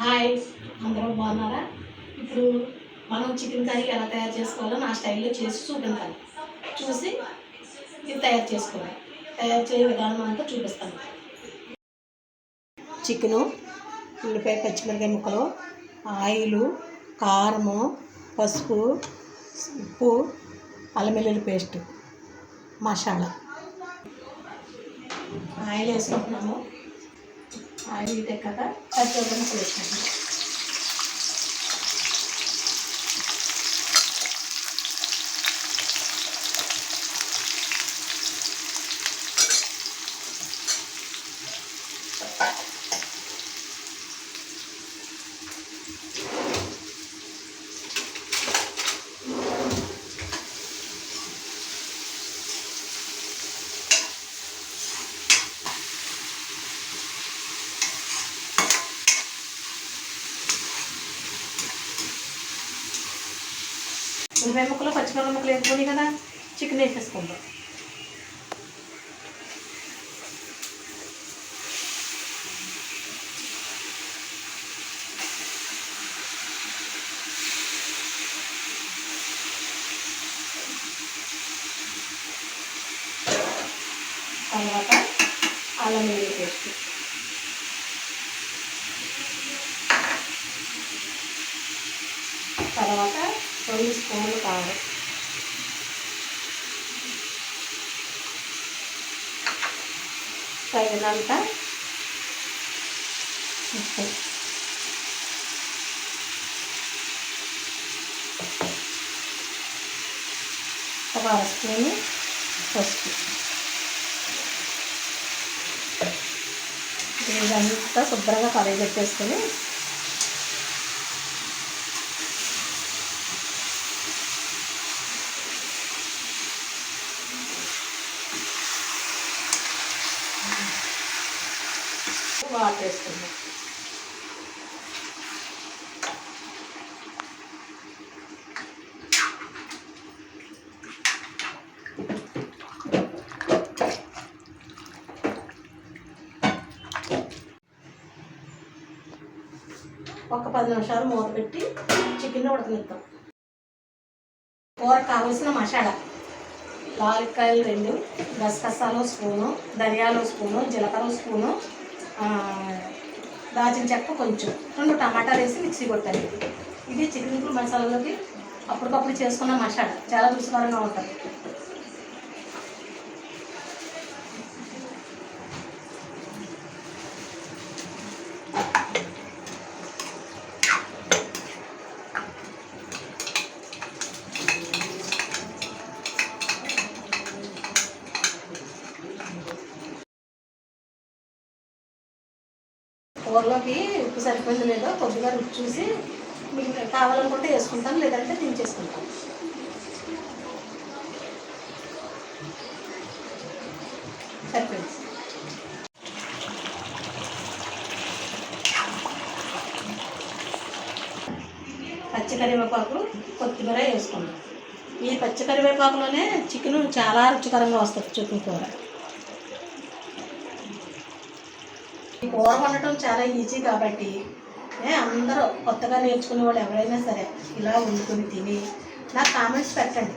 Hi అందరూ బాగున్నారా? ఇప్పుడు మనం చికెన్ కర్రీ ఎలా తయారు చేసుకోవాలో నా స్టైల్లో చేసి చూపించాలి. చూసి ఇది తయారు చేసుకోవాలి. తయారు చేయ విధానం అంతా చూపిస్తాను. చికెను ఉల్లిపాయ పచ్చిమిరకాయ ముక్కలు ఆయిలు కారము పసుపు ఉప్పు అల్లమెల్లుల్లి పేస్ట్ మసాలా. ఆయిల్ వేసుకుంటున్నాము. ఆయిల్ హీట్ ఎక్కాక పచ్చిమిరపకాయ ఉల్లిపాయ ముక్కలు పచ్చిమిరపకాయ ముక్కలు వేసుకొని కదా చికెన్ వేసేసుకుందాం తర్వాత అల్లం వెల్లుల్లి పేస్ట్. తర్వాత రెండు స్పూన్లు కారం తగినంత ఉప్పు ఒక అర స్పూను పసుపు ఇదంతా శుభ్రంగా కలయి వాటర్ వేసుకుందాం ఒక పది నిమిషాలు మూత పెట్టి చికెన్ ఉడకనిద్దాం. కూర కావలసిన మసాలా. లాలికాయలు రెండు గసగసాలు స్పూను ధనియాలు స్పూను జీలకర్ర స్పూను దాచిన చెక్క కొంచెం. రెండు టమాటాలు వేసి మిక్సీ కొట్టాలి. ఇది చికెన్ కూర మసాలాలోకి అప్పటికప్పుడు చేసుకున్న మసాలా. చాలా రుచికరంగా ఉంటుంది. కూరలోకి ఉప్పు సరిపోయింది లేదో కొద్దిగా రుచి చూసి మీకు కావాలనుకుంటే వేసుకుంటాను లేదంటే దించేసుకుంటాను సరిపోయింది. పచ్చి కరివేపాకు కొత్తిమీర వేసుకుందాం. ఈ పచ్చి కరివేపాకులోనే చికెన్ చాలా రుచికరంగా వస్తుంది చికెన్ కూర ఈ కూర వండటం చాలా ఈజీ కాబట్టి ఏ అందరూ కొత్తగా నేర్చుకునే వాళ్ళు ఎవరైనా సరే ఇలా వండుకొని తిని నాకు కామెంట్స్ పెట్టండి.